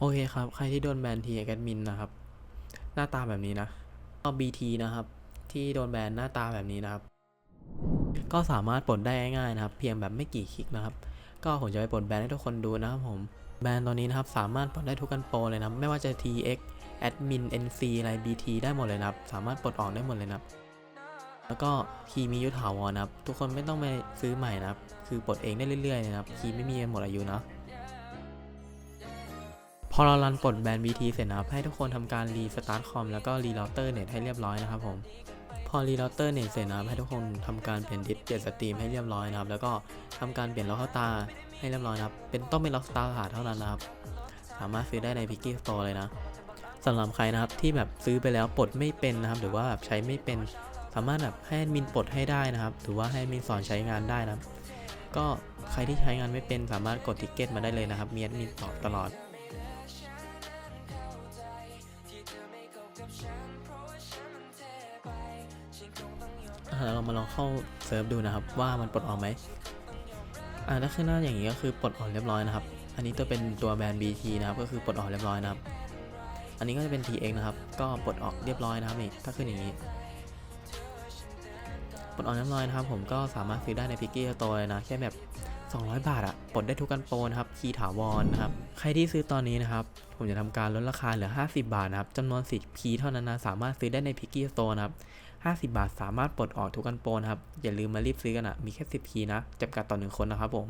โอเคครับ ใครที่โดนแบนทีแอดมินนะครับ หน้าตาแบบนี้นะก็ BT นะครับ ที่โดนแบนหน้าตาแบบนี้นะครับ ก็สามารถปลดได้ง่ายๆนะครับ เพียงแบบไม่กี่คลิกนะครับ ก็ผมจะไปปลดแบนให้ทุกคนดูนะครับผม แบนตอนนี้นะครับ สามารถปลดได้ทุกกันโปรเลยนะไม่ว่าจะ TX Admin NC อะไร BT ได้หมดเลยนะครับ สามารถปลดออกได้หมดเลยนะครับ แล้วก็คีย์มียุถาวรนะครับ ทุกคนไม่ต้องไปซื้อใหม่นะครับ คือปลดเองได้เรื่อยๆเลยนะครับ คีย์ไม่มีหมดอายุนะ อเรารันปลดแบน BT เสร็จนะครับให้ทุกคนทำการรีสตาร์ทคอมแล้วก็รีเราเตอร์เน็ตให้เรียบร้อยนะครับผมพอรีเราเตอร์เน็ตเสร็จนะครับให้ทุกคนทำการเปลี่ยนดิสเปลี่ยนสตรีมให้เรียบร้อยนะครับแล้วก็ทำการเปลี่ยนล็อกตาให้เรียบร้อยนะครับเป็นต้องเป็นล็อกสตาร์ขาดเท่านั้นนะครับสามารถซื้อได้ในพิกกี้สโตร์เลยนะสำหรับใครนะครับที่แบบซื้อไปแล้วปลดไม่เป็นนะครับหรือว่าแบบใช้ไม่เป็นสามารถแบบให้มินปลดให้ได้นะครับหรือว่าให้มินสอนใช้งานได้นะครับก็ใครที่ใช้งานไม่เป็นสามารถกดทิกเก็ตมาได้เลยนะครับมีแอดมินตอบตลอด เรามาลองเข้าเซิร์ฟดูนะครับ ว่ามันปลดออกไหมอ่าถ้าขึ้นหน้าอย่างนี้ก็คือปลดออกเรียบร้อยนะครับ อันนี้ตัวเป็นตัวแบรนด์ BT นะครับ ก็คือปลดออกเรียบร้อยนะครับ อันนี้ก็จะเป็น TX นะครับ ก็ปลดออกเรียบร้อยนะครับนี่ถ้าขึ้นอย่างนี้ปลดออกเรียบร้อยนะครับ ผมก็สามารถซื้อได้ในพิกกี้โตเลยนะแค่แบบ 200 บาทอะปลดได้ทุกกันโปนะครับ คีถาวรนะครับ ใครที่ซื้อตอนนี้นะครับ ผมจะทำการลดราคาเหลือ 50 บาทนะครับจำนวน10คีย์เท่านั้นนะสามารถซื้อได้ในพิกกี้โตนะครับ50 บาทสามารถปลดออกทุกกันโปนะครับ อย่าลืมมารีบซื้อกันอะมีแค่ 10คีนะจำกัดต่อหนึ่งคนนะครับผม